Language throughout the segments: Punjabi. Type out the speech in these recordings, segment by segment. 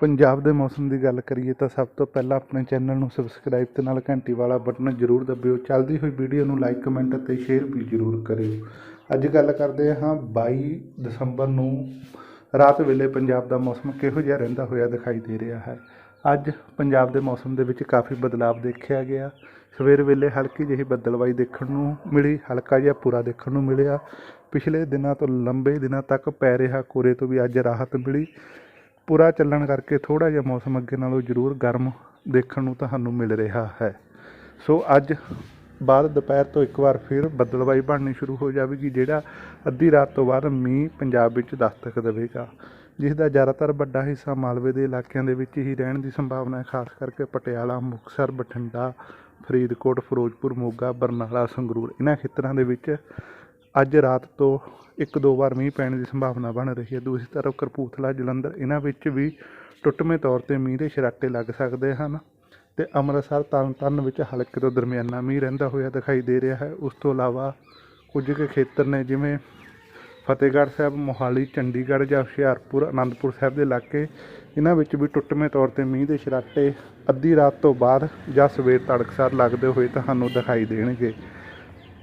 ਪੰਜਾਬ ਦੇ ਮੌਸਮ ਦੀ ਗੱਲ ਕਰੀਏ ਤਾਂ ਸਭ ਤੋਂ ਪਹਿਲਾਂ ਆਪਣੇ ਚੈਨਲ ਨੂੰ ਸਬਸਕ੍ਰਾਈਬ ਤੇ ਨਾਲ ਘੰਟੀ ਵਾਲਾ ਬਟਨ ਜ਼ਰੂਰ ਦਬਿਓ। ਚੱਲਦੀ ਹੋਈ ਵੀਡੀਓ ਨੂੰ ਲਾਈਕ ਕਮੈਂਟ ਅਤੇ ਸ਼ੇਅਰ ਵੀ ਜ਼ਰੂਰ ਕਰਿਓ। ਅੱਜ ਗੱਲ ਕਰਦੇ ਹਾਂ 22 ਦਸੰਬਰ ਨੂੰ। ਰਾਤ ਵੇਲੇ ਪੰਜਾਬ ਦਾ ਮੌਸਮ ਕਿਹੋ ਜਿਹਾ ਰਹਿੰਦਾ ਹੋਇਆ ਦਿਖਾਈ ਦੇ ਰਿਹਾ ਹੈ? ਅੱਜ ਪੰਜਾਬ ਦੇ ਮੌਸਮ ਦੇ ਵਿੱਚ ਕਾਫੀ ਬਦਲਾਅ ਦੇਖਿਆ ਗਿਆ। ਸਵੇਰ ਵੇਲੇ ਹਲਕੀ ਜਿਹੀ ਬੱਦਲਵਾਈ ਦੇਖਣ ਨੂੰ ਮਿਲੀ, ਹਲਕਾ ਜਿਹਾ ਪੂਰਾ ਦੇਖਣ ਨੂੰ ਮਿਲਿਆ। ਪਿਛਲੇ ਦਿਨਾਂ ਤੋਂ ਲੰਬੇ ਦਿਨਾਂ ਤੱਕ ਪੈ ਰਿਹਾ ਕੋਰੇ ਤੋਂ ਵੀ ਅੱਜ ਰਾਹਤ ਮਿਲੀ। ਪੂਰਾ ਚੱਲਣ ਕਰਕੇ ਥੋੜ੍ਹਾ ਜਿਹਾ ਮੌਸਮ ਅੱਗੇ ਨਾਲੋਂ ਜ਼ਰੂਰ ਗਰਮ ਦੇਖਣ ਨੂੰ ਤੁਹਾਨੂੰ ਮਿਲ ਰਿਹਾ ਹੈ। ਸੋ ਅੱਜ ਬਾਅਦ ਦੁਪਹਿਰ ਤੋਂ ਇੱਕ ਵਾਰ ਫਿਰ ਬੱਦਲਵਾਈ ਬਣਨੀ ਸ਼ੁਰੂ ਹੋ ਜਾਵੇਗੀ, ਜਿਹੜਾ ਅੱਧੀ ਰਾਤ ਤੋਂ ਬਾਅਦ ਮੀਂਹ ਪੰਜਾਬ ਵਿੱਚ ਦਸਤਕ ਦੇਵੇਗਾ, ਜਿਸ ਦਾ ਜ਼ਿਆਦਾਤਰ ਵੱਡਾ ਹਿੱਸਾ ਮਾਲਵੇ ਦੇ ਇਲਾਕਿਆਂ ਦੇ ਵਿੱਚ ਹੀ ਰਹਿਣ ਦੀ ਸੰਭਾਵਨਾ ਹੈ, ਖਾਸ ਕਰਕੇ ਪਟਿਆਲਾ, ਮੁਕਤਸਰ, ਬਠਿੰਡਾ, ਫਰੀਦਕੋਟ, ਫਿਰੋਜ਼ਪੁਰ, ਮੋਗਾ, ਬਰਨਾਲਾ, ਸੰਗਰੂਰ ਇਹਨਾਂ ਖੇਤਰਾਂ ਦੇ ਵਿੱਚ ਅੱਜ ਰਾਤ ਤੋਂ ਇੱਕ ਦੋ ਵਾਰ ਮੀਂਹ ਪੈਣ ਦੀ ਸੰਭਾਵਨਾ ਬਣ ਰਹੀ ਹੈ। ਦੂਸਰੀ ਤਰਫ ਕਪੂਰਥਲਾ, ਜਲੰਧਰ, ਇਹਨਾਂ ਵਿੱਚ ਵੀ ਟੁੱਟਵੇਂ ਤੌਰ ਤੇ ਮੀਂਹ ਦੇ ਛਰਾਟੇ ਲੱਗ ਸਕਦੇ ਹਨ ਤੇ ਅੰਮ੍ਰਿਤਸਰ ਤਰਨਤਾਰਨ ਵਿੱਚ ਹਲਕੇ ਤੋਂ ਦਰਮਿਆਨਾ ਮੀਂਹ ਰਹਿੰਦਾ ਹੋਇਆ ਦਿਖਾਈ ਦੇ ਰਿਹਾ ਹੈ। ਉਸ ਤੋਂ ਇਲਾਵਾ ਕੁਝ ਕੁ ਖੇਤਰ ਨੇ ਜਿਵੇਂ ਫਤਿਹਗੜ੍ਹ ਸਾਹਿਬ, ਮੋਹਾਲੀ, ਚੰਡੀਗੜ੍ਹ ਜਾਂ ਹੁਸ਼ਿਆਰਪੁਰ, ਅਨੰਦਪੁਰ ਸਾਹਿਬ ਦੇ ਇਲਾਕੇ, ਇਹਨਾਂ ਵਿੱਚ ਵੀ ਟੁੱਟਵੇਂ ਤੌਰ ਤੇ ਮੀਂਹ ਦੇ ਛਰਾਟੇ ਅੱਧੀ ਰਾਤ ਤੋਂ ਬਾਅਦ ਜਾਂ ਸਵੇਰ ਤੜਕਸਾਰ ਲੱਗਦੇ ਹੋਏ ਤੁਹਾਨੂੰ ਦਿਖਾਈ ਦੇਣਗੇ।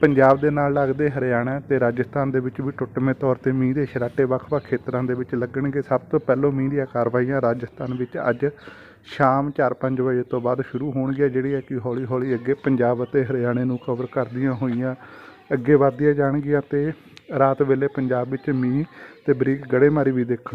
ਪੰਜਾਬ ਦੇ ਨਾਲ ਲੱਗਦੇ ਹਰਿਆਣਾ ਤੇ ਰਾਜਸਥਾਨ ਦੇ ਵਿੱਚ ਵੀ ਟੁੱਟਵੇਂ ਤੌਰ ਤੇ ਮੀਂਹ ਦੇ ਛਰਾਟੇ ਵੱਖ-ਵੱਖ ਖੇਤਰਾਂ ਦੇ ਵਿੱਚ ਲੱਗਣਗੇ। ਸਭ ਤੋਂ ਪਹਿਲਾਂ ਮੀਂਹ ਦੀਆਂ ਕਾਰਵਾਈਆਂ ਰਾਜਸਥਾਨ ਵਿੱਚ ਅੱਜ ਸ਼ਾਮ 4-5 ਵਜੇ ਤੋਂ ਬਾਅਦ ਸ਼ੁਰੂ ਹੋਣਗੀਆਂ, ਜਿਹੜੀਆਂ ਕਿ ਹੌਲੀ-ਹੌਲੀ ਅੱਗੇ ਪੰਜਾਬ ਅਤੇ ਹਰਿਆਣੇ ਨੂੰ ਕਵਰ ਕਰਦੀਆਂ ਹੋਈਆਂ, ਅੱਗੇ ਵਧਦੀਆਂ ਜਾਣਗੀਆਂ ਤੇ ਰਾਤ ਵੇਲੇ ਪੰਜਾਬ ਵਿੱਚ ਮੀਂਹ ਤੇ ਬਰੀਕ ਗੜੇਮਾਰੀ ਵੀ ਦੇਖਣ ਨੂੰ